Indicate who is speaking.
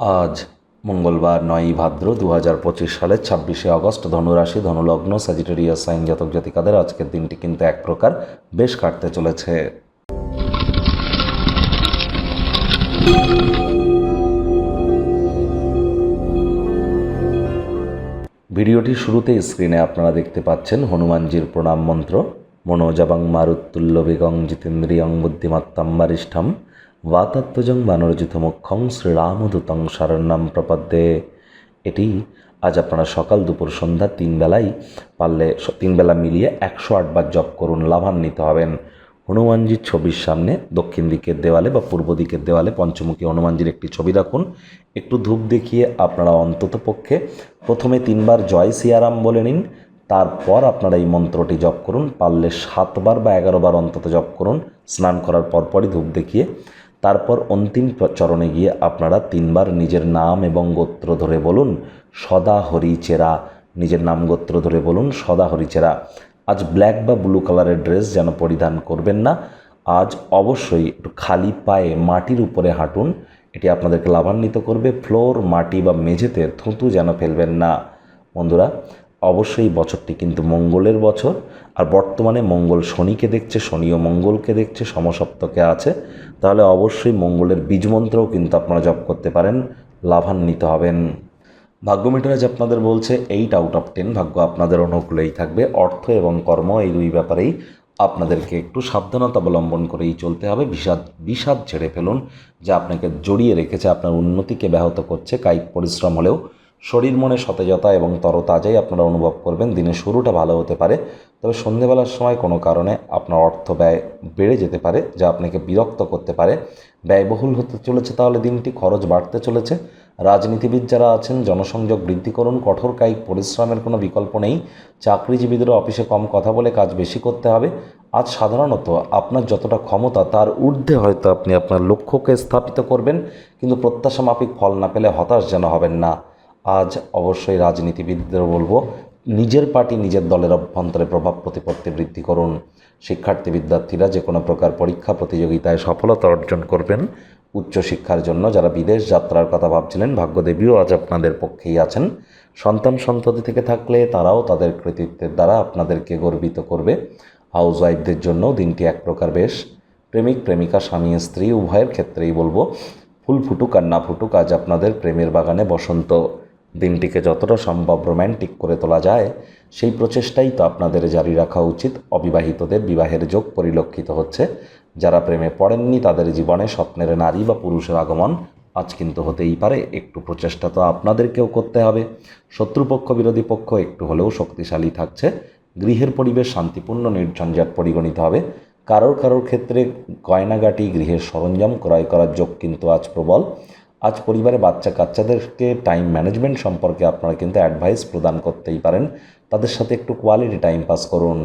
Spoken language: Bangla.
Speaker 1: আজ মঙ্গলবার নয়ই ভাদ্র দু হাজার পঁচিশ সালের ছাব্বিশে আগস্ট ধনুরাশি, ধনুলগ্ন স্যাজিটেরিয়াস সাইন জাতক জাতিকাদের আজকের দিনটি কিন্তু এক প্রকার বেশ কাটতে চলেছে। ভিডিওটির শুরুতে স্ক্রিনে আপনারা দেখতে পাচ্ছেন হনুমানজির প্রণাম মন্ত্র, মনোজাবাং মারুত্তুল্য বেগং জিতেন্দ্রিয়ং বুদ্ধিমত্তাম বারিষ্ঠম। বাতাত্মজং বানরজিতমক্ষং শ্রীরামদূতং শরণ্যম প্রপদ্যে এটি আজ আপনারা সকাল দুপুর সন্ধ্যা তিন বেলাই পারলে তিন বেলা মিলিয়ে একশো আটবার জপ করুন লাভান্বিত হবেন হনুমানজির ছবির সামনে দক্ষিণ দিকের দেওয়ালে বা পূর্ব দিকের দেওয়ালে পঞ্চমুখী হনুমানজির একটি ছবি রাখুন একটু ধূপ দেখিয়ে আপনারা অন্তত পক্ষে প্রথমে তিনবার জয় সিয়ারাম বলে নিন তারপর আপনারা এই মন্ত্রটি জপ করুন পারলে সাতবার বা এগারোবার অন্তত জপ করুন স্নান করার পরপরই ধূপ দেখিয়ে তারপর অন্তিম চরণে গিয়ে আপনারা তিনবার নিজের নাম এবং গোত্র ধরে বলুন, সদা হরি চেরা। নিজের নাম গোত্র ধরে বলুন, সদা হরি চেরা। আজ ব্ল্যাক বা ব্লু কালারের ড্রেস যেন পরিধান করবেন না। আজ অবশ্যই একটু খালি পায়ে মাটির উপরে হাঁটুন। এটি আপনাদেরকে লাভান্বিত করবে। ফ্লোর, মাটি বা মেঝেতে থুতু যেন ফেলবেন না। বন্ধুরা অবশ্যই বছরটি কিন্তু মঙ্গলের বছর। আর বর্তমানে মঙ্গল শনিকে দেখছে শনি ও মঙ্গলকে দেখছে, সমসপ্তকে আছে। তাহলে অবশ্যই মঙ্গলের বীজমন্ত্রও কিন্তু আপনারা জপ করতে পারেন, লাভান্বিত হবেন। ভাগ্য মিটার আজ আপনাদের বলছে এইট আউট অফ টেন ভাগ্য আপনাদের অনুকূলেই থাকবে। অর্থ এবং কর্ম এই দুই ব্যাপারেই আপনাদেরকে একটু সাবধানতা অবলম্বন করেই চলতে হবে। বিষাদ বিষাদ ছেড়ে ফেলুন, যা আপনাকে জড়িয়ে রেখেছে, আপনার উন্নতিকে ব্যাহত করছে, কায়িক পরিশ্রম হলেও। শরীর মনে সতেজতা এবং তরতাজাই আপনারা অনুভব করবেন, দিনের শুরুটা ভালো হতে পারে। তবে সন্ধেবেলার সময় কোনো কারণে আপনার অর্থ ব্যয় বেড়ে যেতে পারে, যা আপনাকে বিরক্ত করতে পারে। ব্যয়বহুল হতে চলেছে তাহলে দিনটি, খরচ বাড়তে চলেছে। রাজনীতিবিদ যারা আছেন, জনসংযোগ বৃদ্ধি করুন, কঠোর কায়িক পরিশ্রমের কোনো বিকল্প নেই। চাকরিজীবীদেরও অফিসে কম কথা বলে কাজ বেশি করতে হবে। আজ সাধারণত আপনার যতটা ক্ষমতা, তার ঊর্ধ্বে হয়তো আপনি আপনার লক্ষ্যকে স্থাপিত করবেন, কিন্তু প্রত্যাশা মাফিক ফল না পেলে হতাশ যেন হবেন না। আজ অবশ্যই রাজনীতিবিদদের বলব, নিজের পার্টি নিজের দলের অভ্যন্তরে প্রভাব প্রতিপত্তি বৃদ্ধি করুন। শিক্ষার্থী বিদ্যার্থীরা যে কোনো প্রকার পরীক্ষা প্রতিযোগিতায় সফলতা অর্জন করবেন। উচ্চশিক্ষার জন্য যারা বিদেশ যাত্রার কথা ভাবছিলেন, ভাগ্যদেবীও আজ আপনাদের পক্ষেই আছেন। সন্তান সন্ততি থেকে থাকলে তারাও তাদের কৃতিত্বের দ্বারা আপনাদেরকে গর্বিত করবে। হাউস ওয়াইফদের জন্য দিনটি এক প্রকার বেশ। প্রেমিক, প্রেমিকা, স্বামী, স্ত্রী, উভয়ের ক্ষেত্রেই বলব, ফুল ফুটুক আর না ফুটুক, আজ আপনাদের প্রেমের বাগানে বসন্ত দিনটিকে যতটা সম্ভব রোম্যান্টিক করে তোলা যায়, সেই প্রচেষ্টাই তো আপনাদের জারি রাখা উচিত। অবিবাহিতদের বিবাহের যোগ পরিলক্ষিত হচ্ছে। যারা প্রেমে পড়েননি, তাদের জীবনে স্বপ্নের নারী বা পুরুষের আগমন আজ কিন্তু হতেই পারে। একটু প্রচেষ্টা তো আপনাদেরকেও করতে হবে। শত্রুপক্ষ, বিরোধী পক্ষ একটু হলেও শক্তিশালী থাকছে। গৃহের পরিবেশ শান্তিপূর্ণ, নির্ঝঞ্ঝাট পরিগণিত হবে। কারোর কারোর ক্ষেত্রে গয়নাগাটি, গৃহের সরঞ্জাম ক্রয় করার যোগ কিন্তু আজ প্রবল। আজ পরিবারে বাচ্চা কাচ্চাদেরকে টাইম ম্যানেজমেন্ট সম্পর্কে আপনারা কিন্তু অ্যাডভাইস প্রদান করতেই পারেন। তাদের সাথে একটু কোয়ালিটি টাইম পাস করুন।